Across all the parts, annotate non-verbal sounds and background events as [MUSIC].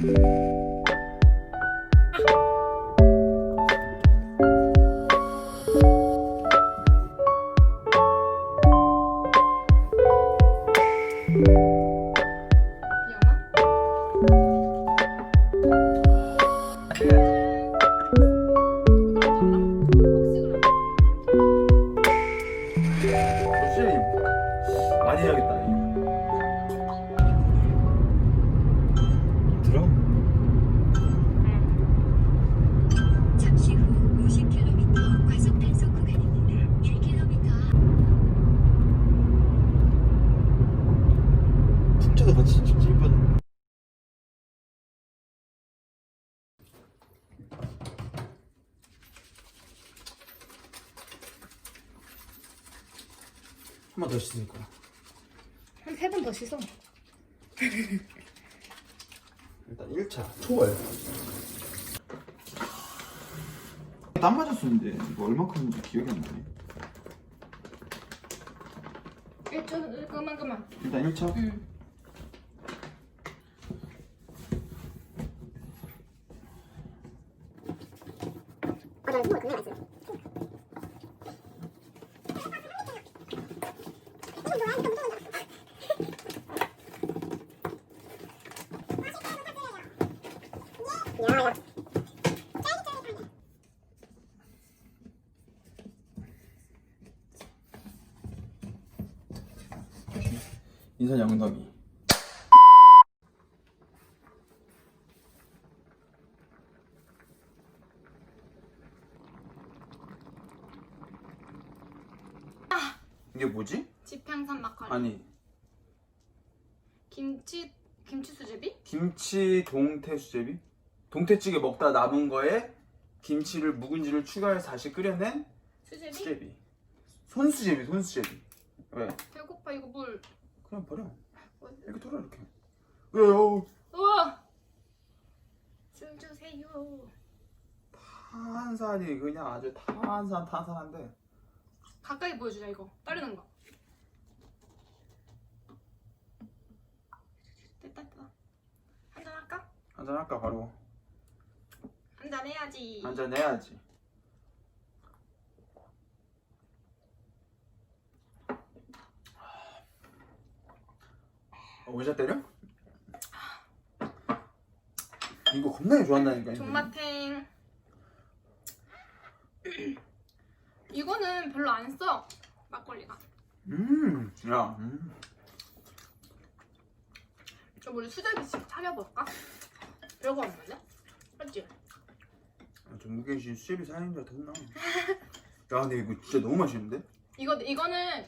비 더 씻을 거야. 한 세 번 더 씻어. [LAUGHS] 일단 1차 초월. 땀 맞았었는데 이거 얼마큼인지 기억이 안 나네. 1초, 그만, 그만. 일단 1차. 응. 인선 양덕이. 이게 뭐지? 지평산 막걸리. 아니 김치, 김치 수제비? 김치 동태 수제비? 동태찌개 먹다 남은 거에 김치를 묵은지를 추가해서 다시 끓여낸 수제비? 수제비. 손수제비, 손수제비. 왜? 배고파, 이거 물. 그냥 버려. 뭐, 이렇게 털어 이렇게. 왜요? 우와! 술 주세요. 탄산이 그냥 아주 탄산 탄산한데. 가까이 보여주자, 이거. 따르는 거. 됐다, 됐다. 한잔 할까? 한잔 할까 바로. 한잔 해야지. 한잔 해야지. 어, 의자 때려? 이거 겁나게 좋아한다니까. 존맛탱. [CLEARS THROAT] 이거는 별로 안 써. 막걸리가. 음, 야, 음. 좀 우리 수제비집 차려볼까? 별거 없는데? 맞지? 아, 전국에 씨 수제비 사장님들 더 혼나. 야, 근데 이거 진짜 너무 맛있는데? 이거 이거는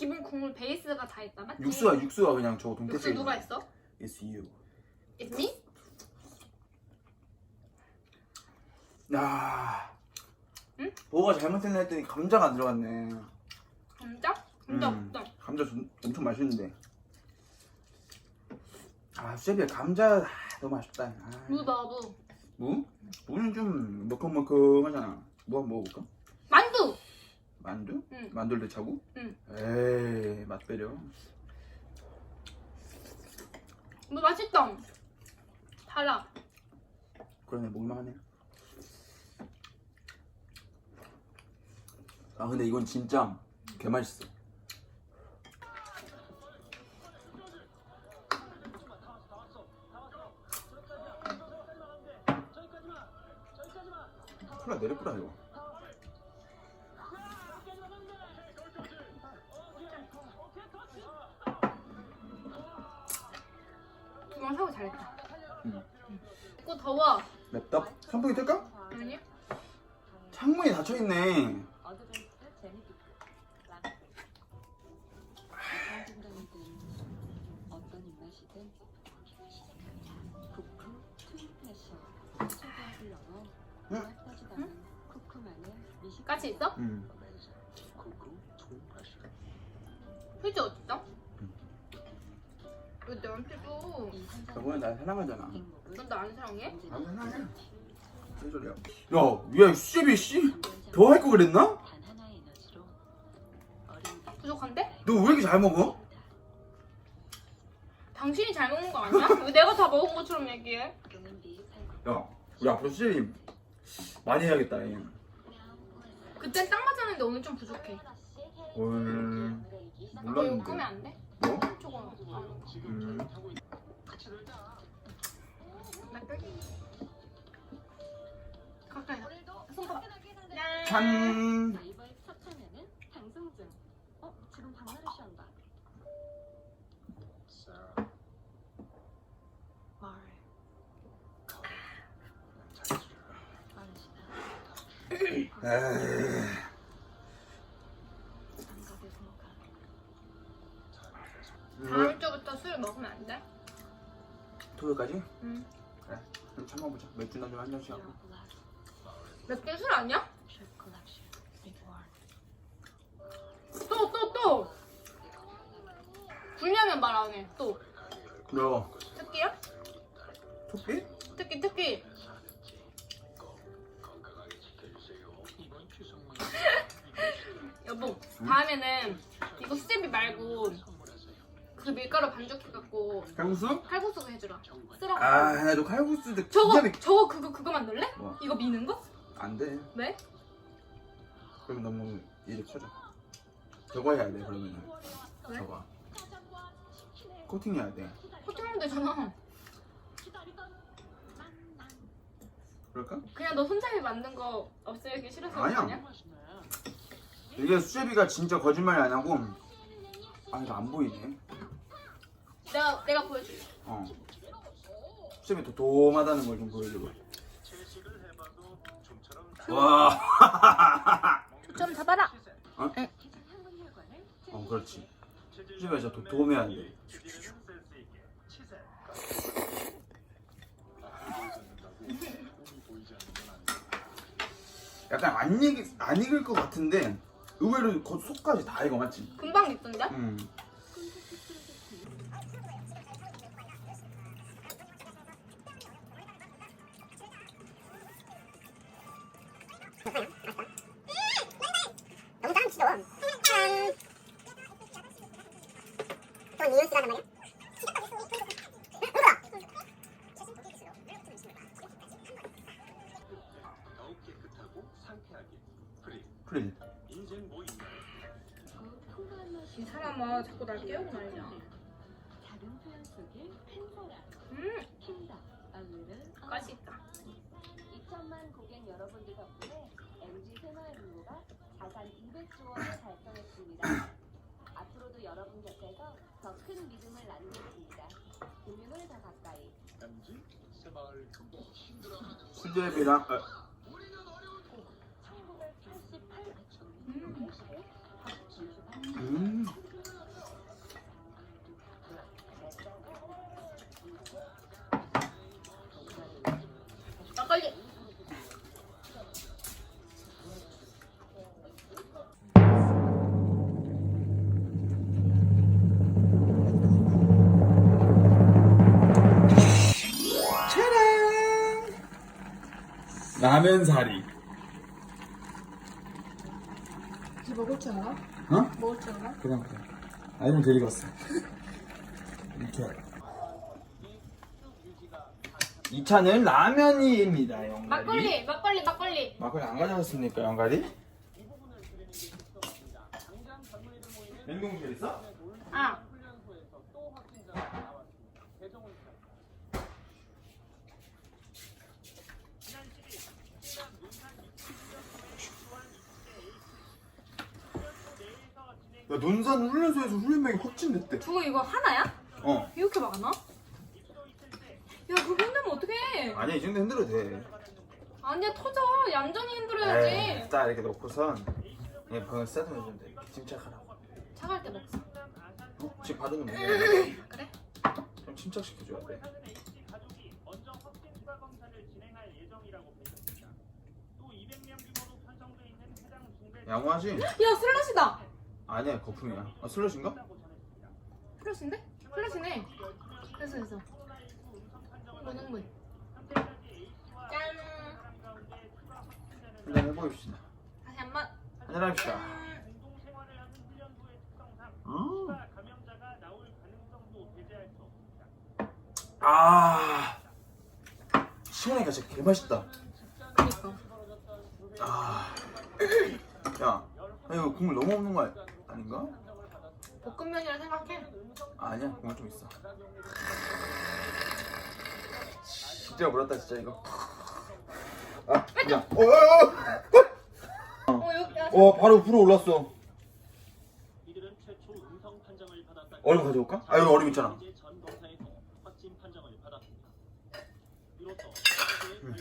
기본 국물 베이스가 다 있다 맞지? 육수가 육수가 그냥 육수 동태찌개. 누가 했어? It's you. It's me? 야, 응? 뭐가 잘못됐나 했더니 감자가 안 들어갔네. 감자? 감자 음, 없다. 감자 좀- 엄청 맛있는데. 아, 수제비에 감자 아, 너무 맛있다. 아. 무 넣어 무. 무? 무는 좀 먹컹먹컹하잖아. 무 한번 먹어볼까? 만두. 응. 만두를 차고? 응. 에이, 맛 빼려. 무 맛있다. 달아. 그러네, 먹을만하네. 아, 근데 이건 진짜 개 맛있어. 창문이 닫혀 있네. 응? 쿠쿠만의 미식 까치 있어? 음. 휴지 어딨어? 왜 너한테 줘? 저번에 날 사랑하잖아. 행복은 넌나안 사랑해? 안 사랑해. 무슨 소리야? 야, 야, 수제비 씨? 더 할 거 그랬나? 부족한데? 너 왜 이렇게 잘 먹어? 당신이 잘 먹는 거 아니야? [LAUGHS] 왜 내가 다 먹은 것처럼 얘기해? 야 우리 앞으로 수제비 많이 해야겠다 얘. 그땐 딱 맞았는데 오늘 좀 부족해. 올 이거 몰랐는데 끄면 안 돼? 뭐? 아, 음. 막걸리. 가까이. 손가락. 짠. 짠 네이버에 섭취하면은 방송 중. 어 지금 박나래 씨 한다. 말. 빠르시다. 에이. 장갑에서 가. 다음 주부터 술 먹으면 안 돼? 토요일까지? 응. 그래 그럼 참아보자 맥주나 좀 한 잔씩 하고 맥주 술 아니야? 또, 또, 또! 불려면 말 안 해. 또. 너 특기야? 토끼? 특기, 특기. 여보, 다음에는 이거 수제비 말고 그 밀가루 반죽해갖고 칼국수? 칼국수 해주라. 쓰라고. 아 나도 칼국수 데 저거, 저거 그거 그거 만들래? 뭐? 이거 미는 거? 안 돼 왜? 그럼 너무 일이 커져 저거 해야 돼 그러면은 왜? 저거 코팅 해야 돼 코팅하면 되잖아. 그럴까? 그냥 너 혼자 해 만든 거 없애기 싫어서 아니야. 그냥? 이게 수제비가 진짜 거짓말이 안 하고 아 이거 안 보이네 내가 내가 보여줄게. 어 수제비 도톰하다는 걸 좀 보여줘봐 와 [LAUGHS] 좀 잡아라. 기존 항문 혈관을 어 그렇지 진짜 도톰해야 돼 약간 안 익, 안 익을 것 같은데 의외로 겉 속까지 다 익어 맞지? 금방 익던데? 음. 그래 뭐? 그이 사람아 자꾸 날 깨우고 난리야. 작은 표현 속에 큰 사랑. 음. 오늘은 맛있다. 2천만 고객 여러분들 덕분에 MG 새마을인구가 자산 200조 원을 달성했습니다. 앞으로도 여러분 곁에서 더 큰 믿음을 나누겠습니다. 금융을 더 가까이. MG 새마을 금고 수제비랑 어, 라면 사리 이제 먹을 줄 알아? 어? 먹을 줄 알아? 그냥 그래 아니면 데리고 왔어 이렇게 2차는 라면이입니다 영가리 막걸리, 막걸리, 막걸리. 막걸리 안 가져왔습니까 영가리? 냉동실 있어? 아, 야 논산 훈련소에서 훈련병이 확진됐대 저거 이거 하나야? 어 이렇게 많아? 야, 그거 흔들면 어떡해? 아니야 이 정도 흔들어도 돼 아니야, 터져. 얌전히. 에이, 딱 이렇게 놓고선 그냥 병을 세트해주면 돼 침착하라고 차갈 때 먹자. 어? 지금 받은 거 먹어 그래? 좀 침착시켜줘야 돼 가족이 먼저 확진 추가 검사를 진행할 예정이라고 밝혔습니다. 또 200명 규모로 편성돼 있는 해당 중대 양호하지? 야, 슬러시다. 아니야 거품이야 아 슬러시인가? 슬러시인데? 슬러시네. 됐어, 됐어. 문흥문. 짠. 한잔 해보입시다 다시 한 번. 한잔 합시다 음. 아 시원하니까 진짜 개맛있다 그니까. 아, 야, 아, 이거 국물 너무 없는 거 아니- 아닌가? 볶음면이라 생각해. 아니야, 국물 좀 있어. 진짜 물었다 진짜 이거. 아, 그냥. 어, 어, 어, 여기, 야, 어, 어, 바로 불어 올랐어. 이들은 최초 음성 판정을 받았다. 얼음 가져올까? 아, 여기 얼음 있잖아. 이제 전 검사에서 확진 판정을 받았습니다. 이로써 음.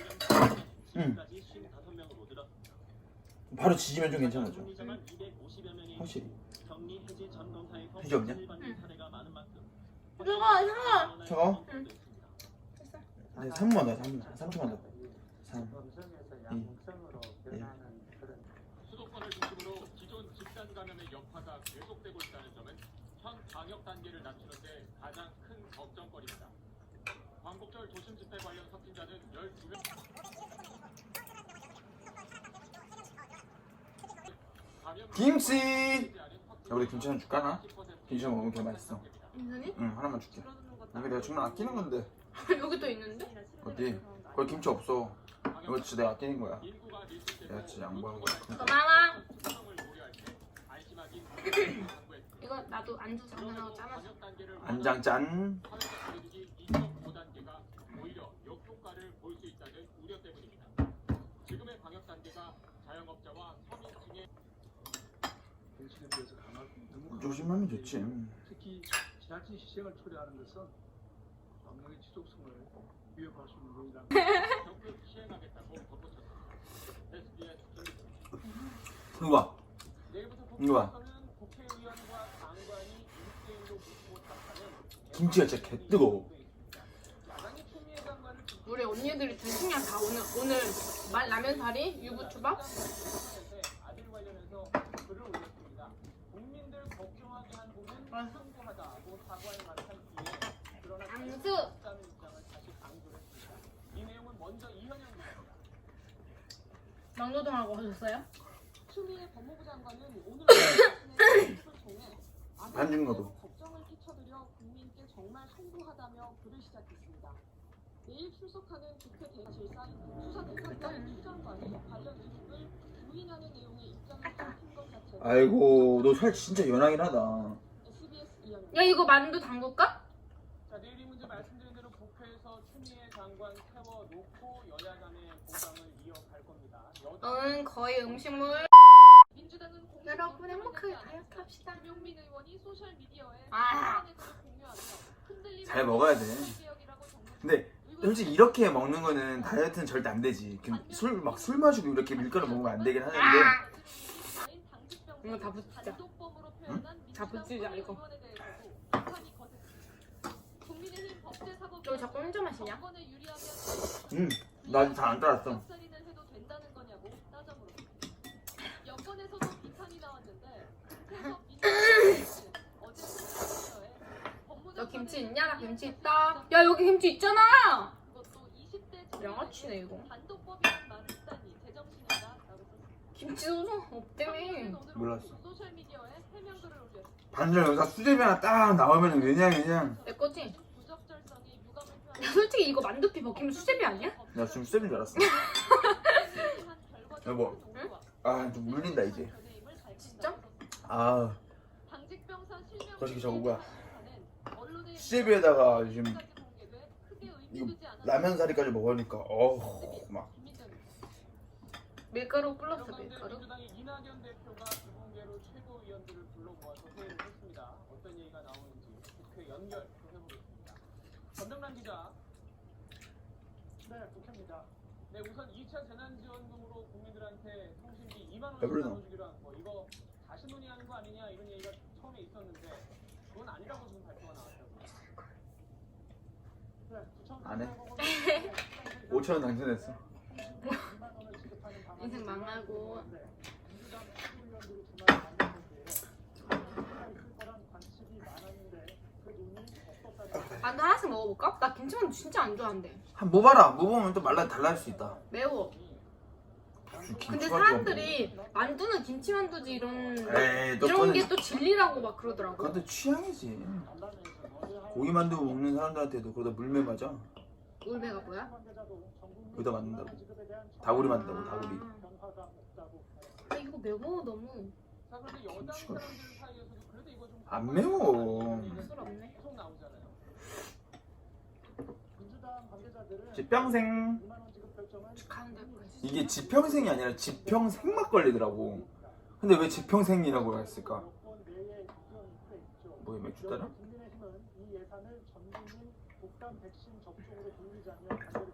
음. 지금까지 55명으로 늘었습니다. 바로 지지면 좀 괜찮아져. 중리자만 250여 명이 확실히. 해제 없냐? 차가워, 차가워. 차가워? 응. 됐습니다. 아니, 3만 더, 3만, 3초만 더. 3, 수도권을 중심으로 기존 집단 감염의 여파가 계속되고 있다는 점은 현 방역 단계를 낮추는데 가장 큰 걱정거리입니다. 광복절 도심 집회 관련 확진자는 12명. 김치! 야, 우리 김치 하나 줄까, 나? 김치 먹으면 개 맛있어. 인선이? 응, 하나만 줄게. 이게 내가 정말 아끼는 건데. [LAUGHS] 여기 또 있는데? 어디? 거기 김치 없어. 이거 진짜 내가 아끼는 거야. 내가 진짜 양보한 거야. 고마워. [LAUGHS] 이거 나도 안주 장난하고 짜놨어. 안장 짠. 오히려 역효과를 볼수 있다는 우려 때문입니다. 지금의 방역 단계가 자영업자와 서민층의 조심하면 좋지. 특히 지나친 희생을 초래하는 것은 방역의 지속성을 위협할 수 있는 요인이다. [LAUGHS] 적극 시행하겠다고 덧붙였습니다. SBS 김민수. 이거 봐. 내일부터 이거 봐. 국회에서는 국회의원과 장관이 1대1로 묻고 답하는 김치가 진짜 개 뜨거워. 야당이 추미애 장관을 우리 언니들이 둘중이야 다 오늘 오늘 말 라면 사리 유부 초밥 니다. 막노동하고 하셨어요? 추미애 법무부 장관은 오늘 통해 반중노동. [COUGHS] 걱정을 끼쳐드려 국민께 정말 송구하다며 글을 시작했습니다. 내일 출석하는 국회 대실사 수사 대책관 추 장관이 관련 이슈를 부인하는 내용의 입장을 밝힌 것 자체가 아이고, 너 살 진짜 연하긴 하다. 야 이거 만두 담글까? 자, 내일 이 문제 말씀드린 대로 국회에서 추미애 장관 세워놓고 여야 간의 공방을 이어갈 겁니다. 여당 응 거의 음식물 민주당은 공식 여러분 행복하게 내지 않았습니다. 다이어트 합시다. 김용민 의원이 소셜 미디어에 아. 잘 먹어야 돼. 근데 솔직히 이렇게 먹는 거는 다이어트는 절대 안 되지. 술막 술 마시고 이렇게 밀가루 먹으면 안 되긴 하는데. 이거 다 붙이자. 단독범으로 표현한 다 거셌습니다. 국민의힘 법제사법 저거 자꾸 혼자 마시냐? 정권에 유리하면 응, 난잘안 따랐어. 너 김치 있냐? 나 김치 있다. 야 여기 김치 있잖아. 그것도 20대 양아치네 이거. 몰랐어. 소셜 미디어에 해명글을 올렸습니다. 반전 영상 수제비 하나 딱 나오면 그냥 그냥 내 거지? 야 솔직히 이거 만두피 벗기면 수제비 아니야? 나 지금 수제비인 줄 알았어. 여보. 아, 좀 물린다 이제. 진짜? 아, 거시기 저거 뭐야? 수제비에다가 지금 이거 라면 사리까지 먹으니까 어우 막 밀가루 가운데 밀가루. 이낙연 대표가 비공개로 최고위원들을 불러 모아서 회의를 했습니다. 어떤 얘기가 나오는지 국회 연결 좀 해보겠습니다. 전병란 기자. 네, 국회입니다. 네, 우선 2차 재난지원금으로 국민들한테 통신비 2만 원을 배불러. 나눠주기로 한 거. 이거 다시 논의하는 거 아니냐 이런 얘기가 처음에 있었는데 그건 아니라고 지금 발표가 나왔다고요. 네, 안 해. 네, 5천 원 당첨됐어. 인생 망하고. 만두 하나씩 먹어볼까? 나 김치만두 진짜 안 좋아한대. 한 모봐라. 모보면 또 말라 달라질 수 있다. 매워. 근데 사람들이 만두는 김치만두지 이런 에이 또 이런 그건 게또 진리라고 막 그러더라고. 또 취향이지. 고기 만두고 먹는 사람들한테도 그러다 물매 맞아. 울베가 뭐야? 여기다 맞는다고. 다구리 맞는다고 다구리. 아 이거 매워 너무 김치가. 사람들 사이에서도 그래도 이거 좀안 매워. 술 없네 계속 나오잖아요. 민주당 관계자들은 지평생. 2만 원 지급 결정은 가운데 거지 이게 지평생이 아니라 지평생 막걸리더라고. 근데 왜 지평생이라고 했을까? 뭐야 맥주 따라? 국민의힘은 이 예산을 전 국민 독감 백신 접종으로 돌리자며 반대를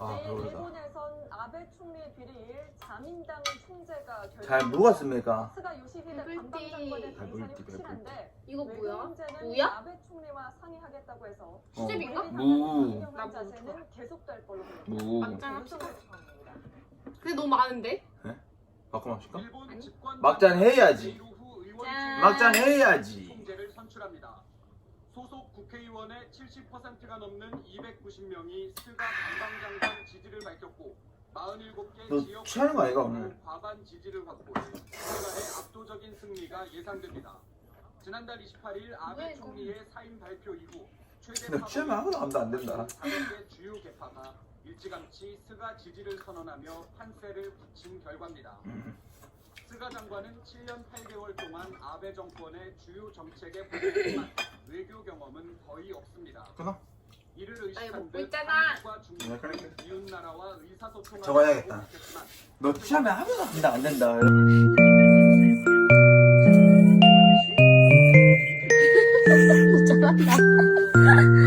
아 배부르다. 아베 총리 비리일 자민당 총재가 잘 먹었습니까? 스가 요시히데. 관광장관의 배불띠, 당선이 확실한데 이거 외교 뭐야? 문제는 무야? 아베 총리와 상의하겠다고 해서 수제비인가? 우리 무. 상황 나 자세는 계속될 걸로 보입니다. 무. 막장 합시다 상황입니다. 근데 너무 많은데? 막고 마실까? 막잔 해야지. 짠. 막잔 해야지. 총재를 선출합니다. 소속 국회의원의 70%가 넘는 290명이 스가 관방장관 지지를 밝혔고 47개 너 지역 취하는 거 아이가, 오늘? 과반 지지를 확보해 스가의 압도적인 승리가 예상됩니다. 지난달 28일 뭐야, 아베? 총리의 사임 발표 이후 최대 근데 취하면 아무도 아무도 안 된다. 개 주요 개파가 일찌감치 스가 지지를 선언하며 판세를 붙인 결과입니다. 음. 스가 장관은 7년 8개월 동안 아베 정권의 주요 정책에 보냈지만 외교 경험은 거의 없습니다. 끊어? 이를 의식한 먹고 듯 있잖아. 한국과 중국 네. 이웃 나라와 저거 해야겠다. 너 취하면 하면서 감당 안 된다. [LAUGHS] 잘한다.